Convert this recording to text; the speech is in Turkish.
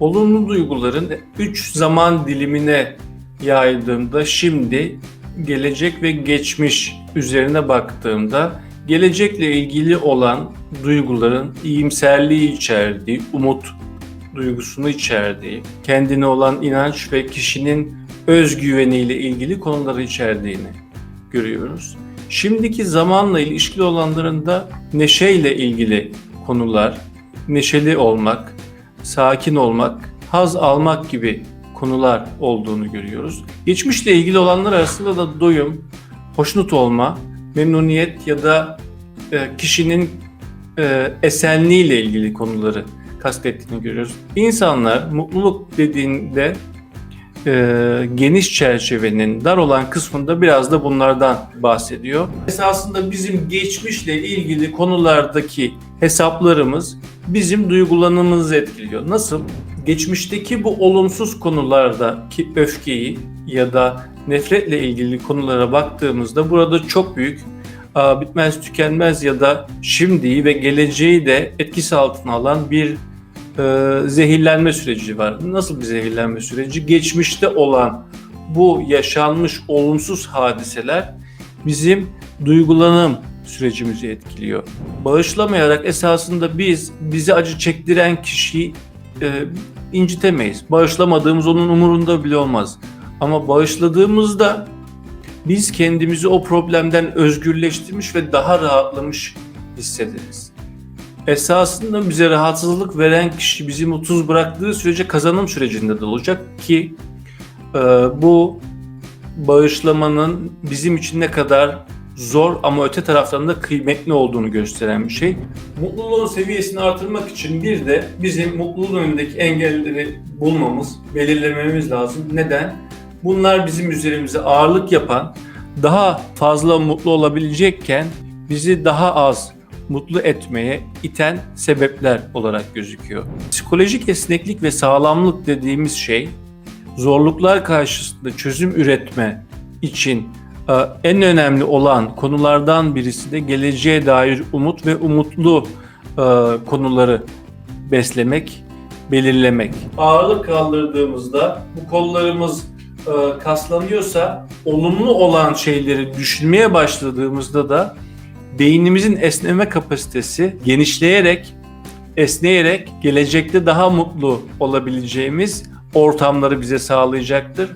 Olumlu duyguların 3 zaman dilimine yaydığımda şimdi gelecek ve geçmiş üzerine baktığımda gelecekle ilgili olan duyguların iyimserliği içerdiği, umut duygusunu içerdiği, kendine olan inanç ve kişinin özgüveniyle ilgili konuları içerdiğini görüyoruz. Şimdiki zamanla ilişkili olanların da neşeyle ilgili konular, neşeli olmak, sakin olmak, haz almak gibi konular olduğunu görüyoruz. Geçmişle ilgili olanlar arasında da doyum, hoşnut olma, memnuniyet ya da e, kişinin e, esenliğiyle ilgili konuları kastettiğini görüyoruz. İnsanlar mutluluk dediğinde e, geniş çerçevenin dar olan kısmında biraz da bunlardan bahsediyor. Esasında bizim geçmişle ilgili konulardaki hesaplarımız bizim duygulanımımızı etkiliyor. Nasıl? Geçmişteki bu olumsuz konulardaki öfkeyi ya da nefretle ilgili konulara baktığımızda burada çok büyük bitmez tükenmez ya da şimdiyi ve geleceği de etkisi altına alan bir e, zehirlenme süreci var. Nasıl bir zehirlenme süreci? Geçmişte olan bu yaşanmış olumsuz hadiseler bizim duygulanım sürecimizi etkiliyor. Bağışlamayarak esasında biz bizi acı çektiren kişiyi e, incitemeyiz. Bağışlamadığımız onun umurunda bile olmaz. Ama bağışladığımızda biz kendimizi o problemden özgürleştirmiş ve daha rahatlamış hissederiz esasında bize rahatsızlık veren kişi bizi mutsuz bıraktığı sürece kazanım sürecinde de olacak ki e, bu bağışlamanın bizim için ne kadar zor ama öte taraftan da kıymetli olduğunu gösteren bir şey. Mutluluğun seviyesini artırmak için bir de bizim mutluluğun önündeki engelleri bulmamız, belirlememiz lazım. Neden? Bunlar bizim üzerimize ağırlık yapan, daha fazla mutlu olabilecekken bizi daha az mutlu etmeye iten sebepler olarak gözüküyor. Psikolojik esneklik ve sağlamlık dediğimiz şey zorluklar karşısında çözüm üretme için e, en önemli olan konulardan birisi de geleceğe dair umut ve umutlu e, konuları beslemek, belirlemek. Ağırlık kaldırdığımızda bu kollarımız e, kaslanıyorsa olumlu olan şeyleri düşünmeye başladığımızda da beynimizin esneme kapasitesi genişleyerek, esneyerek gelecekte daha mutlu olabileceğimiz ortamları bize sağlayacaktır.